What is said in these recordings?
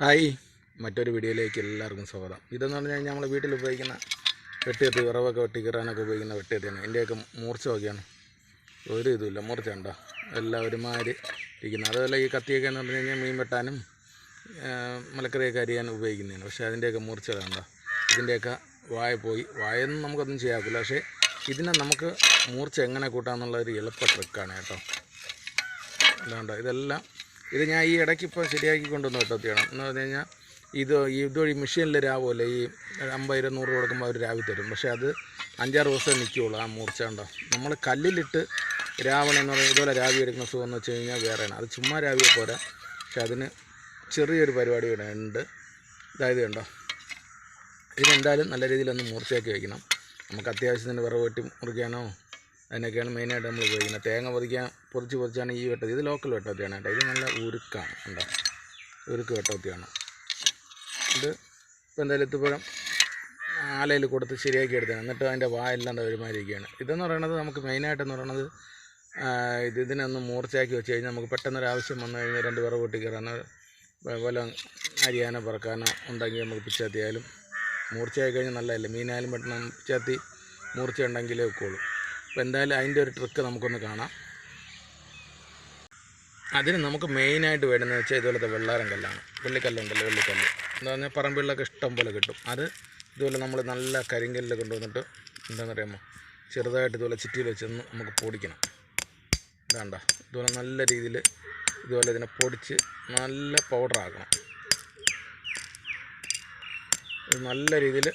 Hi. മറ്റൊരു വീഡിയോയിലേക്ക് എല്ലാവർക്കും സ്വാഗതം. ഇതെന്ന് പറഞ്ഞു കഴിഞ്ഞാൽ നമ്മൾ വീട്ടിൽ ഉപയോഗിക്കുന്ന വെട്ടിയെത്തി വിറവൊക്കെ വെട്ടി കീറാനൊക്കെ ഉപയോഗിക്കുന്ന വെട്ടിയെത്തിയാണ്. ഇതിന്റെയൊക്കെ മൂർച്ച നോക്കിയാണ്. ഒരു ഇതുമില്ല. മൂർച്ച ഉണ്ടോ എല്ലാം ഒരുമാതിരി ഇരിക്കുന്നത് അതുപോലെ ഈ കത്തിയൊക്കെ എന്ന് പറഞ്ഞു കഴിഞ്ഞാൽ മീൻ വെട്ടാനും മലക്കറിയൊക്കെ അരിയാൻ ഉപയോഗിക്കുന്നതാണ്. പക്ഷേ അതിന്റെയൊക്കെ മൂർച്ച കണ്ടോ? ഇതിന്റെയൊക്കെ വായ പോയി. വായൊന്നും നമുക്കൊന്നും ചെയ്യാക്കില്ല പക്ഷേ ഇതിനെ നമുക്ക് മൂർച്ച എങ്ങനെ കൂട്ടാമെന്നുള്ള ഒരു എളുപ്പ ട്രിക്കാണ് കേട്ടോ. അതുകൊണ്ടോ ഇതെല്ലാം ഇത് ഞാൻ ഈ ഇടയ്ക്ക് ഇപ്പോൾ ശരിയാക്കി കൊണ്ടുവന്ന് വെട്ടത്തിയാണ് എന്ന് പറഞ്ഞു കഴിഞ്ഞാൽ ഇത് ഇതുവഴി മെഷീനിൽ രാവുമല്ലേ? ഈ അമ്പത് ഇരുന്നൂറ് കൊടുക്കുമ്പോൾ അവർ രാവി തരും. പക്ഷേ അത് അഞ്ചാറ് ദിവസം നിൽക്കുകയുള്ളൂ ആ മൂർച്ച ഉണ്ടോ നമ്മൾ കല്ലിലിട്ട് രാവണമെന്ന് പറയുന്നത് ഇതുപോലെ രാവി എടുക്കുന്ന സുഖം എന്ന് വെച്ച് കഴിഞ്ഞാൽ വേറെയാണ്. അത് ചുമ്മാ രാവിയെ പോരാ. പക്ഷെ അതിന് ചെറിയൊരു പരിപാടി ഇവിടെ ഉണ്ട്. ഇതായത് കണ്ടോ? ഇതിനെന്തായാലും നല്ല രീതിയിലൊന്ന് മൂർച്ചയാക്കി വയ്ക്കണം. നമുക്ക് അത്യാവശ്യത്തിന് വിറവ് വെട്ടി മുറിക്കാനോ അതിനൊക്കെയാണ് മെയിനായിട്ട് നമ്മൾ ഉപയോഗിക്കുന്നത്. തേങ്ങ പൊതിക്കാൻ പൊതിച്ച് പൊതിച്ചാണ് ഈ വെട്ടത്തി. ഇത് ലോക്കൽ വെട്ടത്തിയാണ് കേട്ടോ. ഇത് നല്ല ഉരുക്കാണ് ഉണ്ടോ ഉരുക്ക് വെട്ടത്തിയാണ്. ഇത് ഇപ്പോൾ എന്തായാലും ഇത്തിപ്പുറം ആലയിൽ കൊടുത്ത് ശരിയാക്കി എടുത്തതാണ്. എന്നിട്ട് അതിന്റെ വായെല്ലാം ഒരുമാതിരിക്കുകയാണ് ഇതെന്ന് പറയുന്നത് നമുക്ക് മെയിനായിട്ടെന്ന് പറയുന്നത് ഇത് ഇതിനൊന്ന് മൂർച്ചയാക്കി വെച്ച് കഴിഞ്ഞാൽ നമുക്ക് പെട്ടെന്നൊരു ആവശ്യം വന്നു കഴിഞ്ഞാൽ രണ്ട് പേർ പൊട്ടി കയറാനോ വല്ല അരിയാനോ പറക്കാനോ ഉണ്ടെങ്കിൽ നമുക്ക് പിച്ചാത്തിയായാലും മൂർച്ചയായി കഴിഞ്ഞാൽ നല്ലതല്ലേ? മീനായാലും പെട്ടെന്ന് പിച്ചാത്തി മൂർച്ച ഉണ്ടെങ്കിലേ വെക്കുള്ളൂ അപ്പോൾ എന്തായാലും അതിന്റെ ഒരു ട്രിക്ക് നമുക്കൊന്ന് കാണാം. അതിന് നമുക്ക് മെയിനായിട്ട് വേണ്ടതെന്ന് വെച്ചാൽ ഇതുപോലത്തെ വെള്ളാരം കല്ലാണ്. വെള്ളിക്കല്ലുണ്ടല്ലോ വെള്ളിക്കല്ല്. എന്താ പറഞ്ഞാൽ പറമ്പിലൊക്കെ ഇഷ്ടം പോലെ കിട്ടും. അത് ഇതുപോലെ നമ്മൾ നല്ല കരിങ്കല്ലിൽ കൊണ്ടുവന്നിട്ട് എന്താണെന്ന് അറിയാമോ ചെറുതായിട്ട് ഇതുപോലെ ചിറ്റിയിൽ വെച്ചൊന്ന് നമുക്ക് പൊടിക്കണം. ഇതാണ്ട. ഇതുപോലെ നല്ല രീതിയിൽ ഇതുപോലെ ഇതിനെ പൊടിച്ച് നല്ല പൗഡറാക്കണം നല്ല രീതിയിൽ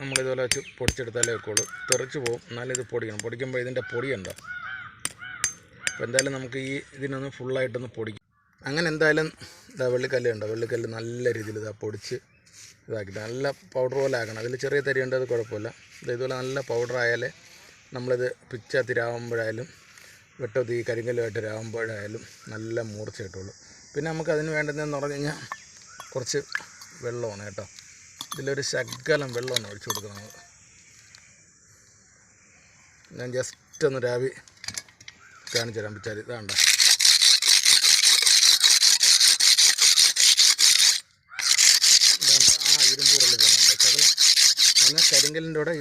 നമ്മളിതുപോലെ വെച്ച് പൊടിച്ചെടുത്താലേ വെക്കുള്ളൂ. തെറിച്ച് പോകും എന്നാലും ഇത് പൊടിക്കണം. പൊടിക്കുമ്പോൾ ഇതിന്റെ പൊടിയുണ്ടോ? അപ്പോൾ എന്തായാലും നമുക്ക് ഈ ഇതിനൊന്ന് ഫുള്ളായിട്ടൊന്ന് പൊടിക്കും. അങ്ങനെ എന്തായാലും ഇതാ വെള്ളിക്കല്ല് ഉണ്ടോ വെള്ളിക്കല്ല് നല്ല രീതിയിൽ ഇതാ പൊടിച്ച് ഇതാക്കി. നല്ല പൗഡർ പോലെ ആക്കണം. അതിൽ ചെറിയ തരി ഉണ്ട് അത് കുഴപ്പമില്ല. ഇത് ഇതുപോലെ നല്ല പൗഡർ ആയാലേ നമ്മളിത് പിച്ചാത്തിരാകുമ്പോഴായാലും വെട്ടത്തി കരിങ്കല്ലുമായിട്ട് രാകുമ്പോഴായാലും നല്ല മൂർച്ച കിട്ടുള്ളൂ പിന്നെ നമുക്ക് അതിന് വേണ്ടതെന്ന് പറഞ്ഞു കഴിഞ്ഞാൽ കുറച്ച് വെള്ളമാണ് കേട്ടോ. ഇതിലൊരു ശകലം വെള്ളമാണ് ഒഴിച്ചു കൊടുക്കണം ഞാൻ ജസ്റ്റ് ഒന്ന് രാവി കാണിച്ചു തരാൻ പറ്റാതി ഇതാണ്ട കരിങ്കലിന്റെ ആ കരിങ്കല്ലിന്റെ കൂടെ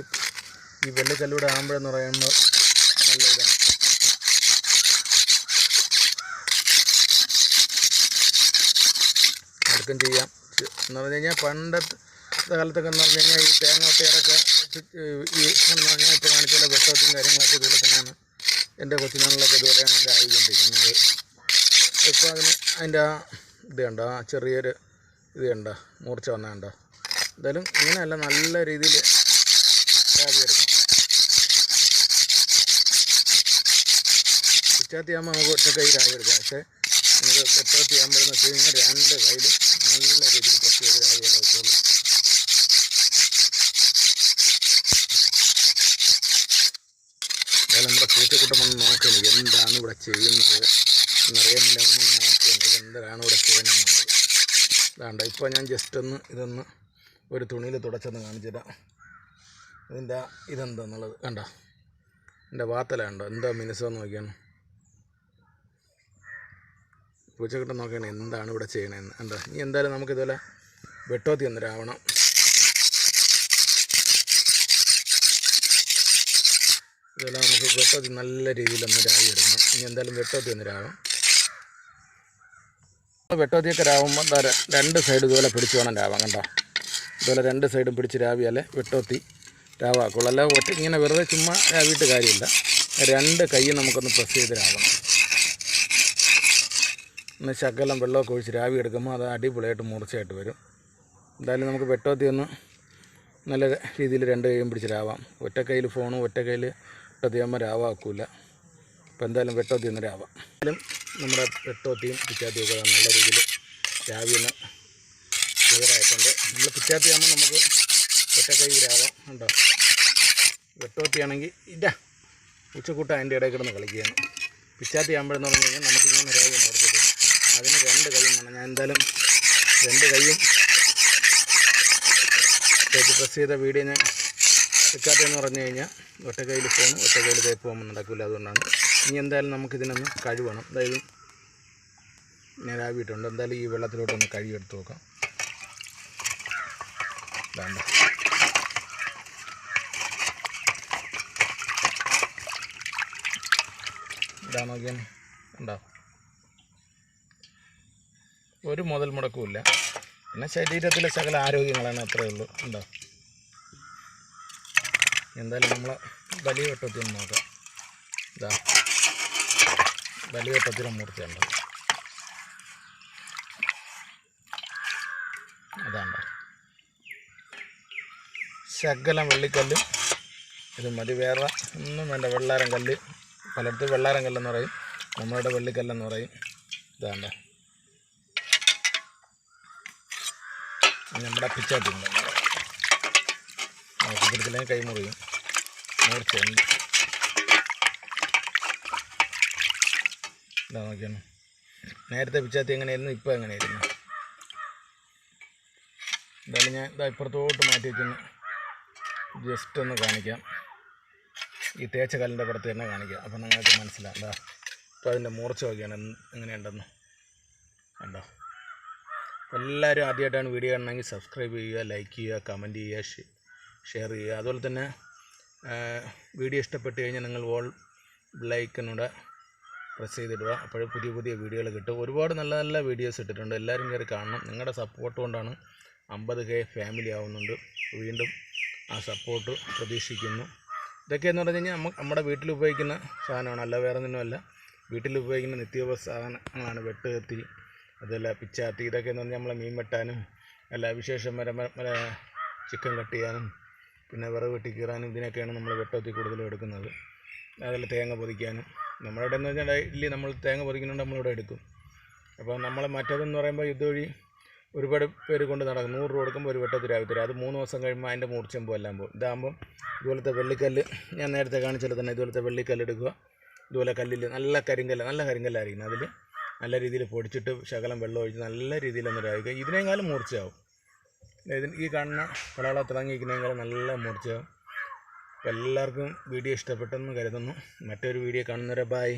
ഈ വെള്ളിക്കല്ലൂടെ ആകുമ്പോഴെന്ന് പറയുമ്പോൾ നല്ല ഇതാണ്. അടുക്കും ചെയ്യാം. എന്ന് പറഞ്ഞു കഴിഞ്ഞാൽ പണ്ടത്തെ കാലത്തൊക്കെ എന്ന് പറഞ്ഞു കഴിഞ്ഞാൽ ഈ തേങ്ങ ഒട്ടയറൊക്കെ ഈ എന്ന് പറഞ്ഞാൽ ഇപ്പോൾ കാണിച്ചുള്ള വെട്ടത്തും കാര്യങ്ങളൊക്കെ ഇതുപോലെ തന്നെയാണ്. എന്റെ കൊച്ചുനാളിലൊക്കെ ഇതുപോലെയാണ് എന്റെ ആയിക്കൊണ്ടിരിക്കുന്നത്. ഇപ്പോൾ അതിന് അതിന്റെ ആ ഇത് കണ്ടോ ആ ചെറിയൊരു ഇത് കണ്ടോ മൂർച്ച വന്ന കണ്ടോ? എന്തായാലും ഇങ്ങനെയല്ല നല്ല രീതിയിൽ കാവ്യ എടുക്കണം പിച്ചാത്തി ആകുമ്പോൾ നമുക്ക് ഒറ്റ കൈ രാവി എടുക്കാം പക്ഷേ നമുക്ക് പെട്ടാത്തി ആകുമ്പോഴെന്ന് വെച്ച് കഴിഞ്ഞാൽ രണ്ട് കയ്യിലും നല്ല രീതിയിൽ പ്രസ് ചെയ്ത് രാവി എടുക്കുള്ളൂ അതായത് പൂച്ചക്കുട്ടം വന്ന് നോക്കുന്നത് എന്താണ് ഇവിടെ ചെയ്യുന്നത്? എന്നറിയാൻ വേണ്ടി നോക്കുന്നത് ഇത് എന്താണ് ഇവിടെ ചെയ്യുന്നത് വേണ്ട ഇപ്പോൾ ഞാൻ ജസ്റ്റ് ഒന്ന് ഇതൊന്ന് ഒരു തുണിയിൽ തുടച്ചൊന്ന് കാണിച്ചു തരാം ഇതിന്റെ ഇതെന്താന്നുള്ളത്? വേണ്ട എന്റെ വാത്തല കണ്ടോ? എന്താ മിനുസമെന്ന് നോക്കിയാണ്. പൂച്ചക്കെട്ട് നോക്കിയാണ് എന്താണ് ഇവിടെ ചെയ്യണതെന്ന്. എന്താ ഇനി എന്തായാലും നമുക്കിതുപോലെ വെട്ടോത്തി ഒന്ന് ഇതെല്ലാം നമുക്ക് വെട്ടത്തിൽ നല്ല രീതിയിലൊന്ന് രാവി എടുക്കണം ഇനി എന്തായാലും വെട്ടോത്തി ഒന്ന് രാവും വെട്ടോത്തിയൊക്കെ രാവുമ്പോൾ രണ്ട് സൈഡ് ഇതുപോലെ പിടിച്ച് വേണം രാവാൻ കണ്ടോ? ഇതുപോലെ രണ്ട് സൈഡും പിടിച്ച് രാവിയാലേ വെട്ടോത്തി രാവാക്കുള്ളൂ. അല്ല ഒറ്റ ഇങ്ങനെ വെറുതെ ചുമ്മാ രാവിയിട്ട് കാര്യമില്ല. രണ്ട് കൈ നമുക്കൊന്ന് പ്രസ് ചെയ്ത് രാവണം. ഒന്ന് ശകലം വെള്ളമൊക്കെ ഒഴിച്ച് രാവി എടുക്കുമ്പോൾ അത് അടിപൊളിയായിട്ട് മൂർച്ചയായിട്ട് വരും. എന്തായാലും നമുക്ക് വെട്ടോത്തി ഒന്ന് നല്ല രീതിയിൽ രണ്ട് കൈയും പിടിച്ച് രാവാം. ഒറ്റ കയ്യിൽ ഫോണും ഒറ്റ കയ്യിൽ വെട്ടത്തിയാകുമ്പോൾ രാവാക്കൂല അപ്പോൾ എന്തായാലും വെട്ടോത്തി ഒന്ന് രാവാം. എന്തായാലും നമ്മുടെ വെട്ടോത്തിയും പിറ്റാത്തിയൊക്കെ നല്ല രീതിയിൽ രാവി ക്ലിയറായിട്ടുണ്ട് നമ്മൾ പിച്ചാത്തിയാകുമ്പോൾ നമുക്ക് ഒറ്റ കൈ രാവാം ഉണ്ടോ? വെട്ടോത്തിയാണെങ്കിൽ ഇല്ല. ഉച്ചക്കൂട്ട അതിന്റെ ഇടയിൽ കിടന്ന് കളിക്കുകയാണ്. പിച്ചാത്തി ആകുമ്പോഴെന്ന് പറഞ്ഞു കഴിഞ്ഞാൽ നമുക്കിങ്ങനെ രാവി ഓർത്തിട്ട് അതിന് രണ്ട് കൈയും വേണം. ഞാൻ എന്തായാലും രണ്ട് കൈയും പ്രസ് ചെയ്ത വീഡിയോ ഞാൻ എടുക്കാത്തതെന്ന് പറഞ്ഞു കഴിഞ്ഞാൽ ഒറ്റ കയ്യിൽ പോകും ഒറ്റ കയ്യിൽ തേപ്പ് പോകുമ്പോൾ നടക്കില്ല അതുകൊണ്ടാണ്. ഇനി എന്തായാലും നമുക്കിതിനൊന്ന് കഴുകണം അതായത് ഞാൻ എന്തായാലും ഈ വെള്ളത്തിലോട്ടൊന്ന് കഴുകിയെടുത്ത് നോക്കാം. വേണ്ട ഇതാ നോക്കിയാൽ ഉണ്ടോ ഒരു മുതൽ മുടക്കുമില്ല. പിന്നെ ശരീരത്തിലെ സകല ആരോഗ്യങ്ങളാണ് അത്രയേ ഉള്ളൂ. ഉണ്ടോ എന്തായാലും നമ്മൾ വലിയ വെട്ടത്തിൽ ഒന്ന് നോക്കാം. ഇതാ വലിയ വെട്ടത്തിൽ മൂർത്തിയുണ്ട് അതാണ്ട്. ശകലം വെള്ളിക്കല്ലും ഇത് മതി. വേറെ ഒന്നും വേണ്ട. വെള്ളാരം കല്ല്. പലയിടത്ത് വെള്ളാരം കല്ലെന്ന് പറയും. നമ്മളുടെ വെള്ളിക്കല്ലെന്ന് പറയും. ഇതാണ്ട്. നമ്മുടെ പിച്ചാത്തി പിടിച്ചില്ലെങ്കിൽ കൈ മുറിയും. മൂർച്ചയുണ്ട് നോക്കിയാണ് നേരത്തെ പിച്ചാത്തി എങ്ങനെയായിരുന്നു? ഇപ്പോൾ എങ്ങനെയായിരുന്നു? എന്തായാലും ഞാൻ ഇതാ ഇപ്പുറത്തോട്ട് മാറ്റി വെച്ചൊന്ന് ജസ്റ്റ് ഒന്ന് കാണിക്കാം. ഈ തേച്ച കല്ലിന്റെ പുറത്ത് തന്നെ കാണിക്കാം. അപ്പം നിങ്ങൾക്ക് മനസ്സിലാവും. എന്താ ഇപ്പോൾ അതിന്റെ മൂർച്ച നോക്കിയാണ് എങ്ങനെയുണ്ടെന്ന്. കണ്ടോ? എല്ലാവരും ആദ്യമായിട്ടാണ് വീഡിയോ കാണണമെങ്കിൽ സബ്സ്ക്രൈബ് ചെയ്യുക ലൈക്ക് ചെയ്യുക കമന്റ് ചെയ്യുക ഷെയർ ചെയ്യുക. അതുപോലെ തന്നെ വീഡിയോ ഇഷ്ടപ്പെട്ട് കഴിഞ്ഞാൽ നിങ്ങൾ വോൾ ലൈക്കിനൂടെ പ്രസ് ചെയ്തിടുക. അപ്പോൾ പുതിയ പുതിയ വീഡിയോകൾ കിട്ടും. ഒരുപാട് നല്ല നല്ല വീഡിയോസ് ഇട്ടിട്ടുണ്ട്. എല്ലാവരും കയറി കാണണം. നിങ്ങളുടെ സപ്പോർട്ട് കൊണ്ടാണ് അമ്പത് കെ ഫാമിലി ആവുന്നുണ്ട്. വീണ്ടും ആ സപ്പോർട്ട് പ്രതീക്ഷിക്കുന്നു. ഇതൊക്കെ എന്ന് പറഞ്ഞു കഴിഞ്ഞാൽ നമ്മ നമ്മുടെ വീട്ടിൽ ഉപയോഗിക്കുന്ന സാധനമാണ്. അല്ല വേറെ ഒന്നുമല്ല വീട്ടിൽ ഉപയോഗിക്കുന്ന നിത്യോപ സാധനങ്ങളാണ്. വെട്ട് കത്തി അതുപോലെ പിച്ചാത്തി ഇതൊക്കെ എന്ന് പറഞ്ഞാൽ നമ്മളെ മീൻ വെട്ടാനും അല്ല വിശേഷം വരെ ചിക്കൻ കട്ട് ചെയ്യാനും പിന്നെ വിറക് വെട്ടി കീറാനും ഇതിനൊക്കെയാണ് നമ്മൾ വെട്ടത്തി കൂടുതലും എടുക്കുന്നത്. അതിൽ തേങ്ങ പൊതിക്കാനും. നമ്മുടെ ഇവിടെ എന്ന് വെച്ചാൽ ഡെയിലി നമ്മൾ തേങ്ങ പൊതിക്കുന്നുണ്ട് നമ്മളിവിടെ എടുക്കും. അപ്പോൾ നമ്മൾ മറ്റേതെന്ന് പറയുമ്പോൾ ഇതുവഴി ഒരുപാട് പേര് കൊണ്ട് നടക്കും. നൂറ് രൂപ കൊടുക്കുമ്പോൾ ഒരു വെട്ടത്തിരായി തരും. അത് മൂന്ന് ദിവസം കഴിയുമ്പോൾ അതിന്റെ മൂർച്ചമ്പോ എല്ലാം പോകും. ഇതാകുമ്പോൾ ഇതുപോലത്തെ വെള്ളിക്കല്ല് ഞാൻ നേരത്തെ കാണിച്ചത് തന്നെ ഇതുപോലത്തെ വെള്ളിക്കല്ല് എടുക്കുക. ഇതുപോലെ കല്ലിൽ നല്ല കരിങ്കല്ല് നല്ല കരിങ്കല്ലായിരിക്കും. അതിൽ നല്ല രീതിയിൽ പൊടിച്ചിട്ട് ശകലം വെള്ളം ഒഴിച്ച് നല്ല രീതിയിൽ ഒന്ന് ഇതാക്കുക ഇതിനേക്കാളും മൂർച്ചയാവും. ഇതിന് ഈ കാണുന്ന പളവള തിളങ്ങിയിരിക്കുന്നതിനേക്കാളും നല്ല മൂർച്ചയാവും. എല്ലാവർക്കും വീഡിയോ ഇഷ്ടപ്പെട്ടെന്ന് കരുതുന്നു. മറ്റൊരു വീഡിയോ കാണുന്നവരെ ബായ്